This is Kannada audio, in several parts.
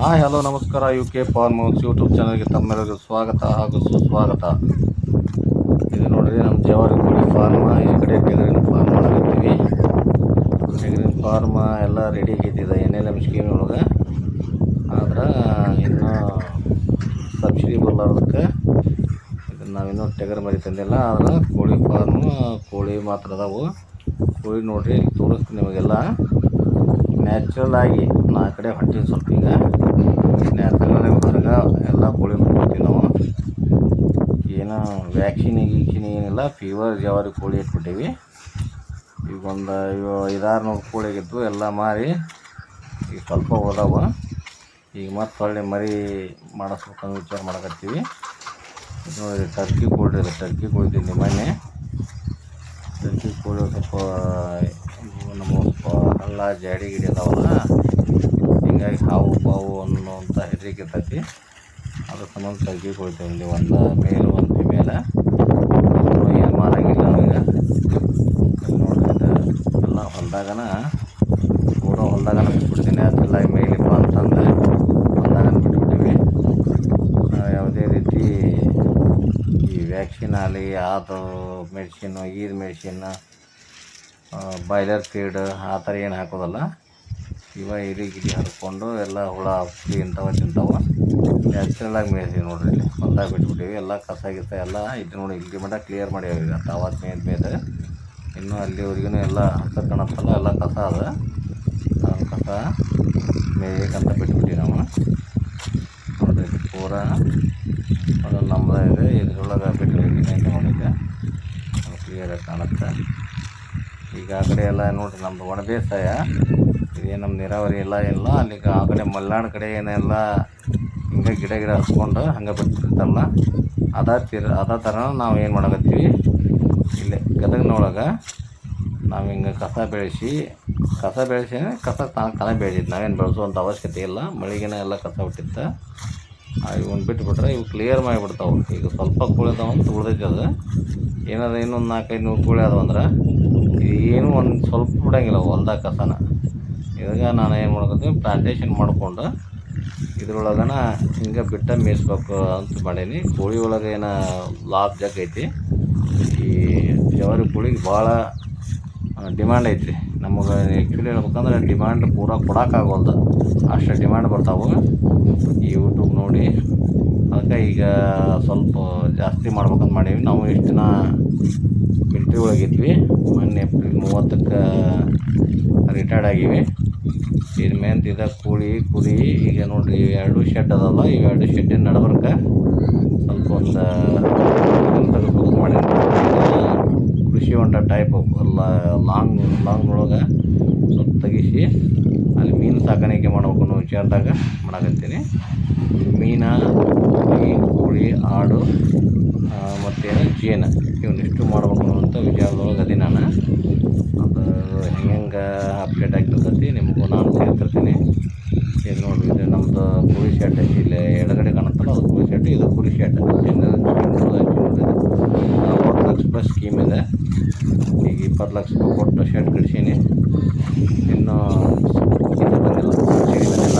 ಹಾಯ್, ಹಲೋ, ನಮಸ್ಕಾರ. ಯು ಕೆ ಫಾರ್ಮೌಸ್ ಯೂಟ್ಯೂಬ್ ಚಾನಲ್ಗೆ ತಮ್ಮೆಲ್ಲರಿಗೂ ಸ್ವಾಗತ ಹಾಗೂ ಸುಸ್ವಾಗತ. ಇದು ನೋಡಿದ್ರೆ ನಮ್ಮ ಜವಾರಿ ಕೋಳಿ ಫಾರ್ಮ ಈ ಕಡೆ ಟೆಗರಿನ ಫಾರ್ಮ್ ಮಾಡಿರ್ತೀವಿ ಟೆಗರಿನ ಫಾರ್ಮ ಎಲ್ಲ ರೆಡಿ ಆಗೈತಿದೆ ಎನ್ ಎಲ್ ಎಂ ಸ್ಕೀಮ್ ಒಳಗೆ ಆದ್ರೆ, ಇನ್ನೂ ಸಬ್ಸಿಡಿ ಬರ್ಲಾರ್ದಕ್ಕೆ ಇದನ್ನು ನಾವಿನ್ನೂ ಟೆಗರ್ ಮರಿ ತಂದಿಲ್ಲ. ಆದ್ರೆ ಕೋಳಿ ಫಾರ್ಮು ಕೋಳಿ ಮಾತ್ರ ಅದಾವು. ಕೋಳಿ ನೋಡಿರಿ ತೋರಿಸ್ತೀನಿ ನಿಮಗೆಲ್ಲ. ನ್ಯಾಚುರಲ್ ಆಗಿ ನಾ ಆ ಕಡೆ ಹೊಂಟೀವಿ ಸ್ವಲ್ಪ ಈಗ. ನ್ಯಾಚುರಲ್ ಆಗಿ ಹೊರಗೆ ಎಲ್ಲ ಕೋಳಿ ಮಾಡ್ಕೊತೀವಿ ನಾವು. ಏನು ವ್ಯಾಕ್ಸಿನ್ ಗೀಕ್ಸಿನ್ ಏನಿಲ್ಲ ಫೀವರ್ ಜವಾರಿ ಕೋಳಿ ಇಟ್ಬಿಟ್ಟೀವಿ. ಈಗ ಒಂದು ಇವು ಐದಾರು ನೂರು ಕೋಳಿ ಆಗಿದ್ವು ಎಲ್ಲ ಮಾರಿ ಈಗ ಸ್ವಲ್ಪ ಹೋದವು. ಈಗ ಮತ್ತೆ ಹೊಳ್ಳಿ ಮರಿ ಮಾಡಿಸ್ಬೇಕಂತ ವಿಚಾರ ಮಾಡಕತ್ತೀವಿ. ನೋಡಿ ಟರ್ಕಿ ಕೋಳಿ ಟರ್ಕಿ ಕೋಳಿ ತಿಂದು ಮೊನ್ನೆ ಟರ್ಕಿ ಕೋಳಿ ಸ್ವಲ್ಪ ಹಳ್ಳ ಜಾಡಿ ಗಿಡಿ ಇದಾವಲ್ಲ ಹಿಂಗಾಗಿ ಹಾವು ಪಾವು ಅನ್ನೋಂಥ ಹೆದರಿಕೆ ಇರ್ತೈತಿ ಅದಕ್ಕೆ ಸಂಬಂಧ ತಗ್ಗಿ ಕೊಡ್ತೇವೆ. ಇಲ್ಲಿ ಒಂದು ಮೇಲು, ಒಂದು ಫಿಮೇಲ. ಏನು ಮಾಡೋಂಗಿಲ್ಲ ನಮಗೆ. ಇದು ಎಲ್ಲ ಹೊಲ್ದಾಗನ, ಕೂಡ ಹೊಲ್ದಾಗನ ಬಿಟ್ಬಿಡ್ತೀನಿ. ಅದೆಲ್ಲ ಮೇಲಿಪ್ಪ ಅಂತಂದು ಹೊಲ್ದಾಗನ ಬಿಟ್ಬಿಟ್ಟಿವಿ. ಯಾವುದೇ ರೀತಿ ಈ ವ್ಯಾಕ್ಸಿನ್ ಆಗಲಿ ಅದು ಮೆಡಿಸಿನ್ನು ಈದ್ ಮೆಡಿಸಿನ್ ಬಾಯ್ಲರ್ ಫೀಡ್ ಆ ಥರ ಏನು ಹಾಕೋದಲ್ಲ. ಇವ ಇಲಿ ಗಿಲಿ ಹರ್ಕೊಂಡು ಎಲ್ಲ ಹುಳ ಹಪ್ಪಿ ಇಂಥವ ತಿಂತಾವ. ನ್ಯಾಚುರಲಾಗಿ ಮೇಯ್ತೀವಿ ನೋಡ್ರಿ ಇಲ್ಲಿ. ಹೊಲ್ದಾಗ ಬಿಟ್ಬಿಟ್ಟಿವಿ. ಎಲ್ಲ ಕಸ ಗಿಸ ಎಲ್ಲ ಇದು ನೋಡಿ ಇಲ್ಲಿ ಮಟ್ಟ ಕ್ಲಿಯರ್ ಮಾಡ್ಯಾವ ಈಗ ತಾವತ್ತು ಮೇಯ್ದು ಮೇಯ್ದ. ಇನ್ನೂ ಅಲ್ಲಿವರೆಗೂ ಎಲ್ಲ ಹಸ ಕಾಣತ್ತಲ್ಲ ಎಲ್ಲ ಕಸ ಅದ. ಕಸ ಮೇಯಕ್ಕಂತ ಬಿಟ್ಬಿಟ್ಟಿವಿ ನಾವು. ನೋಡ್ರಿ ಇದು ಪೂರ ಅದು ನಮ್ಮದೇ ಇದೆ. ಇದ್ರೊಳಗೆ ಬಿಟ್ಟು ಮೇಂಟೈನ್ ಮಾಡಿದ್ದೆ ಕ್ಲಿಯರಾಗಿ ಕಾಣುತ್ತೆ. ಈಗ ಆ ಕಡೆ ಎಲ್ಲ ನೋಡಿರಿ ನಮ್ದು ಒಣ ಬೇಸಾಯ ಇದೇನು ನಮ್ಮ ನೀರಾವರಿ ಎಲ್ಲ ಇಲ್ಲ. ಅಲ್ಲಿಗೆ ಆ ಕಡೆ ಮಲೆನಾಡು ಕಡೆ ಏನೆಲ್ಲ ಹಿಂಗೆ ಗಿಡ ಗಿಡ ಹಚ್ಕೊಂಡು ಹಂಗೆ ಬಿಟ್ಟಿರ್ತಾರಲ್ಲ ಅದ ತಿರ್, ಅದೇ ಥರ ನಾವು ಏನು ಮಾಡಕತ್ತೀವಿ? ಇಲ್ಲೇ ಗದಗಿನೊಳಗೆ ನಾವು ಹಿಂಗೆ ಕಸ ಬೆಳೆಸಿ ಕಸ ಬೆಳೆಸಿ ಕಸ ತಾನು ತಾನೇ ಬೆಳೆದಿದ್ದು ನಾವೇನು ಬೆಳೆಸುವಂಥ ಅವಶ್ಯಕತೆ ಇಲ್ಲ. ಮಳಿಗೆನ ಎಲ್ಲ ಕಸ ಬಿಟ್ಟಿತ್ತು ಇವನ್ನ ಬಿಟ್ಬಿಟ್ರೆ ಇವು ಕ್ಲಿಯರ್ ಮಾಡಿಬಿಡ್ತಾವೆ. ಈಗ ಸ್ವಲ್ಪ ಕೋಳಿ ಅದಾವ ಅಂತ ಉಳ್ದೈತೆ ಅದು. ಏನಾದ್ರು ಇನ್ನೊಂದು ನಾಲ್ಕೈದು ನೂರು ಕೂಳಿ ಅದಾವ ಅಂದ್ರೆ ಏನು ಒಂದು ಸ್ವಲ್ಪ ಬಿಡೋಂಗಿಲ್ಲ ಹೊಲ್ದಾಗ ಕಸನ. ಇವಾಗ ನಾನು ಏನು ಮಾಡ್ಕೊತೀನಿ ಪ್ಲಾಂಟೇಶನ್ ಮಾಡಿಕೊಂಡು ಇದ್ರೊಳಗನ ಹಿಂಗೆ ಬಿಟ್ಟ ಮೇಯಿಸ್ಬೇಕು ಅಂತ ಮಾಡೀನಿ. ಕೋಳಿ ಒಳಗೆ ಏನ ಲಾಭ ಐತಿ. ಈ ಜವಾರಿ ಕೋಳಿಗೆ ಭಾಳ ಡಿಮ್ಯಾಂಡ್ ಐತಿ. ನಮಗೆ ಆ್ಯಕ್ಚುಲಿ ಹೇಳ್ಬೇಕಂದ್ರೆ ಡಿಮ್ಯಾಂಡ್ ಪೂರ ಕೊಡೋಕ್ಕಾಗೋಲ್ದು ಅಷ್ಟು ಡಿಮ್ಯಾಂಡ್ ಬರ್ತಾವೆ. ಈ ಯೂಟ್ಯೂಬ್ ನೋಡಿ. ಅದಕ್ಕೆ ಈಗ ಸ್ವಲ್ಪ ಜಾಸ್ತಿ ಮಾಡ್ಬೇಕಂತ ಮಾಡೀವಿ. ನಾವು ಇಷ್ಟು ದಿನ ಮಿಲ್ಟ್ರಿ ಒಳಗಿದ್ವಿ ಮೊನ್ನೆ ಏಪ್ರಿಲ್ ಮೂವತ್ತಕ್ಕೆ ರಿಟೈರ್ಡ್ ಆಗೀವಿ. ಮೇನ್ ಇದ ಕೋಳಿ, ಕುರಿ, ಈಗ ನೋಡ್ರಿ ಇವೆರಡು ಶೆಡ್ ಅದಲ್ಲ ಇವೆರಡು ಶೆಡ್ಡಿನ ನಡಬರ್ಕ? ಸ್ವಲ್ಪ ಒಂದು ಮಾಡಿ. ಕೃಷಿ ಹೊಂಡ ಟೈಪ್ ಲಾಂಗ್ ಒಳಗೆ ಸ್ವಲ್ಪ ತೆಗಿಸಿ ಅಲ್ಲಿ ಮೀನು ಸಾಕಾಣಿಕೆ ಮಾಡ್ಬೇಕು ಅನ್ನೋ ವಿಚಾರದಾಗ ಮಾಡಕತ್ತೀನಿ. ಮೀನು ಕೋಳಿ ಆಡು ಮತ್ತೇನು ಜೇನ ಇವನ್ನಿಷ್ಟು ಮಾಡ್ಬೇಕು ಅನ್ನೋಂಥ ವಿಚಾರದೊಳಗೆ ಅದೇ ನಾನು. ಅದು ಹೆಂಗೆ ಅಪ್ಡೇಟ್ ಆಗ್ತಿರ್ತೈತಿ ನಿಮಗೂ ನಾನು ಸೇರ್ತಿರ್ತೀನಿ ಇದು ನೋಡಿರಿ, ಇದು ನಮ್ಮದು ಕುರಿ ಶೆಡ್ ಇಲ್ಲಿ ಎಡಗಡೆ ಕಾಣುತ್ತಲ್ಲ, ಅದು ಕುರಿ ಶೆಡ್ ಇದು ಕುರಿ ಶೆಡ್ ಒಟ್ಟು ಲಕ್ಷ ರೂಪಾಯಿ ಸ್ಕೀಮ್ ಇದೆ. ಈಗ ಇಪ್ಪತ್ತು ಲಕ್ಷ ರೂಪಾಯಿ ಕೊಟ್ಟು ಶೆಡ್ ಕಟ್ಸೀನಿ. ಇನ್ನು ಇದು ಬಂದಿಲ್ಲ.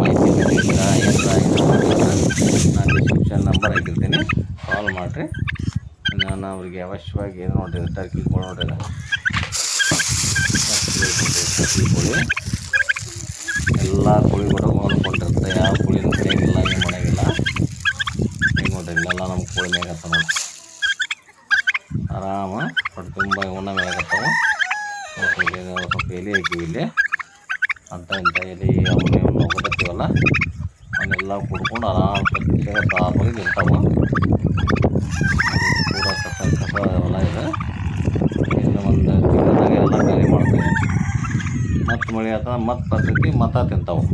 ಮಾಹಿತಿ ಡಿಸ್ಕ್ರಿಪ್ಷನ್ ನಂಬರ್ ಹಾಕಿರ್ತೀನಿ. ಕಾಲ್ ಮಾಡಿರಿ. ನಾನು ಅವ್ರಿಗೆ ಅವಶ್ಯವಾಗಿ ಏನು ನೋಡಿರಿ ಟರ್ಕಿ ಕೋಳಿ ನೋಡ್ರಿ ಟರ್ಕಿ ಕೋಳಿ ಎಲ್ಲ ಕೋಳಿಗಳು ಹೊಂದ್ಕೊಂಡಿರುತ್ತೆ ಯಾವ ಕೋಳಿನೂ ಕಡಿಯಾಗಿಲ್ಲ ಏನು ಮಾಡೋಂಗಿಲ್ಲ ಈಗ ನೋಡ್ರಿ ಇಲ್ಲೆಲ್ಲ ನಮ್ಮ ಕೋಳಿ ಮೇಗತ್ತ ನೋಡಿ ಆರಾಮ ಹೊಟ್ಟೆ ತುಂಬ ಇವನ್ನ ಮೇಗತ್ತವು ನೋಡ್ರಿ ಇಲ್ಲಿ ನಾವು ಸ್ವಲ್ಪ ಎಲೆ ಐತಿ ಇಲ್ಲಿ. ಅಂತ ಇಂಥ ಎಲೆ ಅವನ್ನ ಇವನ್ನ ಹೋಗತ್ತೀವಲ್ಲ ಅವನ್ನೆಲ್ಲ ಕುಡ್ಕೊಂಡು ಆರಾಮಾಗಿ ಸ್ವಚ್ಛ ಸಾಫಾಗಿ ನಿಂತಾವ ಪೂರ ಕಸ ಕಸ ಎಲ್ಲ ಇದೆ. ಇನ್ನು ಒಂದು ತಿಂಗಳದಾಗ ಎಲ್ಲ ಖಾಲಿ ಮಾಡ್ತೀವಿ. ಮತ್ತೆ ಮಳೆ ಆತ ಮತ್ತೆ ಬರ್ತೈತಿ ಮತ್ತೆ ತಿಂತಾವೆ.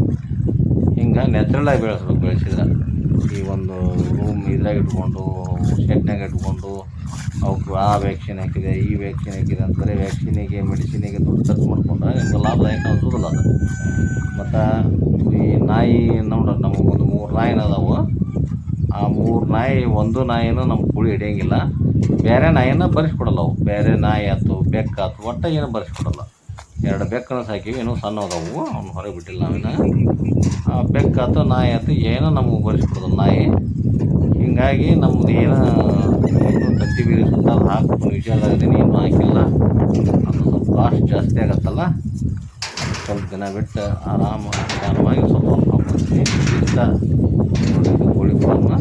ಹಿಂಗೆ ನ್ಯಾಚುರಲಾಗಿ ಬೆಳೆಸ್ಬೇಕು ಬೆಳೆಸಿದ್ರೆ ಈ ಒಂದು ರೂಮ್ ಇದ್ರಾಗ ಇಟ್ಕೊಂಡು ಶೆಡ್ನಾಗ ಇಟ್ಕೊಂಡು ಅವಕ್ಕೆ ಆ ವ್ಯಾಕ್ಸಿನ್ ಹಾಕಿದೆ, ಈ ವ್ಯಾಕ್ಸಿನ್ ಹಾಕಿದೆ ಅಂತಾರೆ ವ್ಯಾಕ್ಸಿನಿಗೆ ಮೆಡಿಸಿನಿಗೆ ದುಡ್ಡು ಖರ್ಚು ಮಾಡ್ಕೊಂಡ್ರೆ ನಿಮ್ಗೆ ಲಾಭದಾಯಕ ಅನ್ಸೋದಿಲ್ಲ ಅದು. ಮತ್ತು ಈ ನಾಯಿ ನೋಡ್ರಿ ನಮಗೊಂದು ಮೂರು ನಾಯಿನ ಅದಾವು. ಆ ಮೂರು ನಾಯಿ, ಒಂದು ನಾಯಿನೂ ನಮ್ಮ ಕೋಳಿ ಹಿಡಿಯೋಂಗಿಲ್ಲ. ಬೇರೆ ನಾಯಿನ ಬರೆಸ್ಕೊಡಲ್ಲ ಅವು. ಬೇರೆ ನಾಯಿ ಆಯ್ತು ಬೆಕ್ಕಾತು, ಒಟ್ಟು ಏನು ಬರಿಸ್ಕೊಡಲ್ಲ. ಎರಡು ಬೆಕ್ಕನ್ನು ಸಾಕಿವಿ, ಇನ್ನೂ ಸಣ್ಣ ಅದಾವು ಅವ್ನು ಹೊರಗೆ ಬಿಟ್ಟಿಲ್ಲ ನಾವಿನ್ನ ಆ ಬೆಕ್ಕ ಆತು ನಾಯಿ ಆತು ಏನೋ ನಮಗೆ ಬರೆಸ್ಬಿಡ್ದು ನಾಯಿ. ಹೀಗಾಗಿ ನಮ್ದು ಏನೋ ತತ್ತಿ ಬೀರಿ ಸುತ್ತ ಹಾಕಿ ವಿಚಾರದಾಗದೀನಿ ಇನ್ನೂ ಹಾಕಿಲ್ಲ. ಅದು ಸ್ವಲ್ಪ ಕಾಸ್ಟ್ ಜಾಸ್ತಿ ಆಗತ್ತಲ್ಲ. ಸ್ವಲ್ಪ ದಿನ ಬಿಟ್ಟು ಆರಾಮ ನಿಧಾನವಾಗಿ ಸ್ವಲ್ಪ ಹಾಕ್ಕೊಂತೀನಿ ಇಷ್ಟ. ಕೋಳಿ ಫಾರ್ಮ್ನ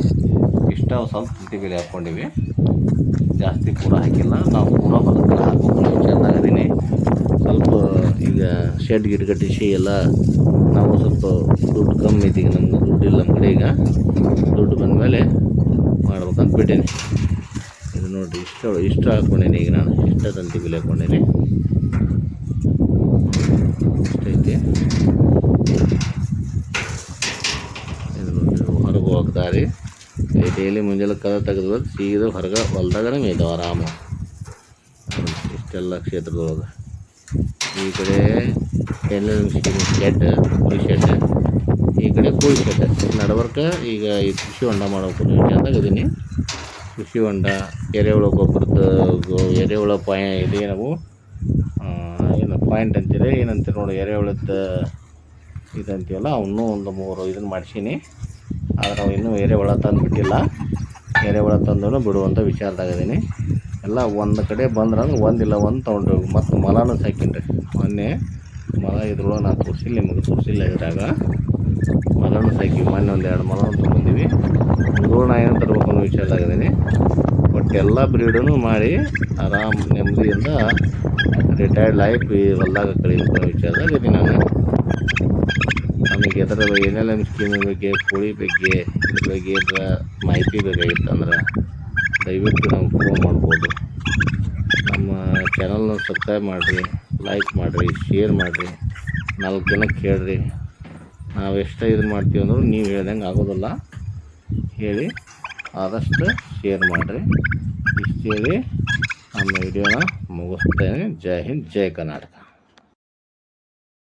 ಇಷ್ಟ ಸ್ವಲ್ಪ ತತ್ತಿ ಬೇರೆ ಹಾಕ್ಕೊಂಡಿವಿ. ಜಾಸ್ತಿ ಕೂಡ ಹಾಕಿಲ್ಲ. ನಾವು ಕೂಡ ಬದುಕಲ್ಲ ಹಾಕ್ಬೇಕು ವಿಚಾರದಾಗದೀನಿ ಸ್ವಲ್ಪ ಈಗ ಶೆಡ್ ಗಿಡ್ ಕಟ್ಟಿಸಿ ಎಲ್ಲ ನಾವು ಸ್ವಲ್ಪ ದುಡ್ಡು ಕಮ್ಮಿ ಐತಿ ಈಗ ನಮ್ಗೆ ದುಡ್ಡು ಇಲ್ಲ ನಮ್ಮ ಕಡೆ ಈಗ. ದುಡ್ಡು ಬಂದಮೇಲೆ ಮಾಡ್ಬೇಕಂತ ಬಿಟ್ಟೇನಿ. ಇದು ನೋಡಿರಿ, ಇಷ್ಟ ಇಷ್ಟ ಹಾಕ್ಕೊಂಡೇನೆ ಈಗ ನಾನು. ಇಷ್ಟ ತಂತಿ ಬಿಲ್ ಹಾಕ್ಕೊಂಡೇನೆ ಇಷ್ಟ ಐತಿ. ಇದು ನೋಡಿರಿ ಹೊರಗೆ ಹೋಗ್ತಾರೆ ಡೈಲಿ ಮುಂಜಾನೆ ಕದ ತೆಗೆದು ಸೀದ ಹೊರಗೆ ಹೊಲ್ದಾಗನೇ ಮೇಯ್ದಾವ ಆರಾಮ. ಇಷ್ಟೆಲ್ಲ ಕ್ಷೇತ್ರದೊಳಗೆ. ಈ ಕಡೆ ಎಣ್ಣೆ ಶೆಡ್ ಕುರಿ ಶೆಡ್ ಈ ಕಡೆ ಕೋಳಿ ಶೆಡ್ ನಡವರ್ಕ ಈಗ ಈ ಕೃಷಿ ಹೊಂಡ ಮಾಡೋಕೆ ವಿಚಾರದಾಗ ಇದೀನಿ. ಕೃಷಿ ಹೊಂಡ ಎರೆಹುಳ ಗೊಬ್ಬರದ ಎರೆಹುಳ ಪಾಯ ಇದೆ ನಾವು ಏನು ಪಾಯಿಂಟ್ ಅಂತೀರಿ, ಏನಂತೀರಿ ನೋಡಿ ಎರೆಹುಳದ ಇದಂತೀವಲ್ಲ, ಅವನ್ನೂ ಒಂದು ಮೂರು ಇದನ್ನು ಮಾಡಿಸೀನಿ. ಆದರೆ ಅವು ಇನ್ನೂ ಎರೆಹುಳ ತಂದು ಬಿಟ್ಟಿಲ್ಲ ಎರೆಹುಳ ತಂದು ಬಿಡುವಂಥ ವಿಚಾರದಾಗಿದ್ದೀನಿ ಎಲ್ಲ ಒಂದು ಕಡೆ ಬಂದ್ರೆ ಅಂದ್ರೆ ಒಂದಿಲ್ಲ ಒಂದು ತೊಗೊಂಡು ಮತ್ತು ಮೊಲನೂ ಸಾಕಿನ್ರಿ ಮೊನ್ನೆ ಮಲ ಇದ್ರೊಳಗೆ ನಾನು ತೋರಿಸಿಲ್ಲ ನಿಮಗೆ ತೋರಿಸಿಲ್ಲ ಇದ್ರಾಗ. ಮಲನೂ ಸಾಕಿ, ಮೊನ್ನೆ ಒಂದು ಎರಡು ಮಲ ತೊಗೊಂಡಿವಿ. ಇದ್ರೊಳಗೆ ನಾ ಏನು ತರಬೇಕು ಅನ್ನೋ ವಿಚಾರದಾಗಿದ್ದೀನಿ ಬಟ್ ಎಲ್ಲ ಬ್ರೀಡೂ ಮಾಡಿ ಆರಾಮ್ ನೆಮ್ಮದಿಯಿಂದ ರಿಟೈರ್ಡ್ ಲೈಫ್ ಈ ಹೊಲ್ದಾಗ ಕಳಿಬೇಕು ಅನ್ನೋ ಇದೀನಿ ನಾನು. ನಮಗೆ ಅದರ ಏನೆಲ್ಲ ಸ್ಕೀಮ್ ಬಗ್ಗೆ ಕೋಳಿ ಬಗ್ಗೆ, ಇದ್ರ ಬಗ್ಗೆ ಮಾಹಿತಿ ಬೇಕಾಗಿತ್ತು ಅಂದ್ರೆ ದಯವಿಟ್ಟು ನಮ್ಗೆ ಫೋನ್ ಮಾಡ್ಬೋದು. ನಮ್ಮ ಚಾನಲ್ನ ಸಬ್ಸ್ಕ್ರೈಬ್ ಮಾಡಿರಿ ಲೈಕ್ ಮಾಡಿರಿ ಶೇರ್ ಮಾಡಿರಿ. ನಾಲ್ಕು ಜನಕ್ಕೆ ಹೇಳ್ರಿ. ನಾವು ಎಷ್ಟು ಇದು ಮಾಡ್ತೀವಿ ಅಂದರೂ ನೀವು ಹೇಳ್ದಂಗೆ ಆಗೋದಿಲ್ಲ. ಹೇಳಿ, ಆದಷ್ಟು ಶೇರ್ ಮಾಡಿರಿ. ಇಷ್ಟು ಹೇಳಿ ನಮ್ಮ ವಿಡಿಯೋನ ಮುಗಿಸ್ತೇನೆ. ಜೈ ಹಿಂದ್, ಜೈ ಕರ್ನಾಟಕ.